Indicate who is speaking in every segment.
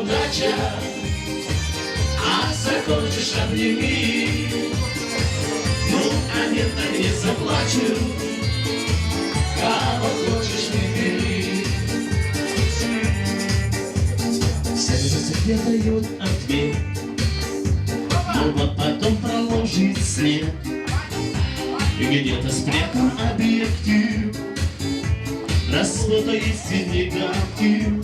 Speaker 1: удача, а захочешь обними. Ну, а нет, так не заплачу, кого хочешь не бери. Где дает ответ, но вот потом проложит след. Где-то спрятан объектив, Расплутает негатив.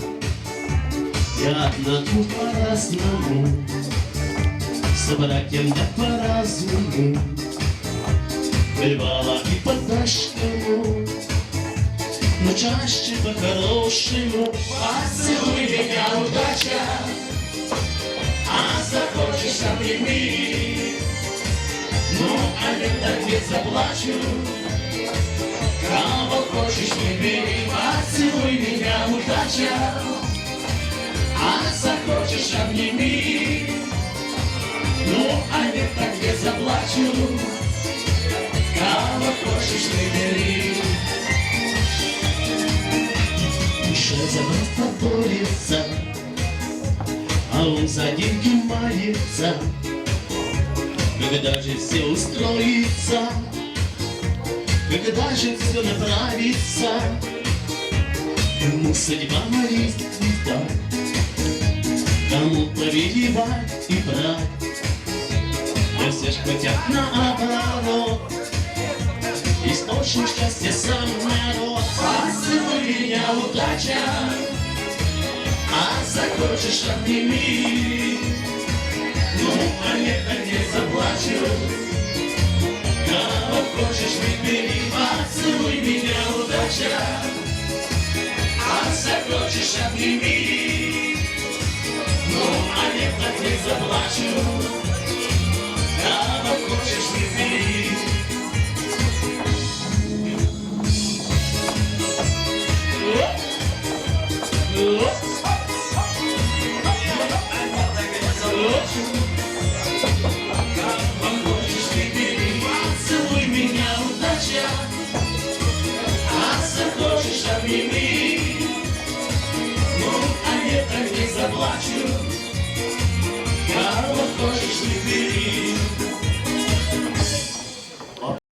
Speaker 1: Тут по-разному, С братьям я по-разному, Бывала и по-дашнему, Но чаще по-хорошему. Поцелуй меня, удача, А захочешь обними, Ну, а так не заплачу, Кого хочешь, не бери, поцелуй меня, удача, обними. Ну, а нет, так не заплачу, кого хочешь, не бери. Душа за борется, а он за деньги мается. Когда же все устроится, когда же все направится, Кому судьба молит цветать, Кому повелевать и брать, Да все ж хотят наоборот, Источник счастья сам народ. Поцелуй меня, удача, А захочешь обними, Ну, а нет, так не заплачу, Кого хочешь, выбери, поцелуй меня, удача, а захочешь, обними. Захочешь, обними. Ну, а так не заплачу, Дорогу хочешь не бери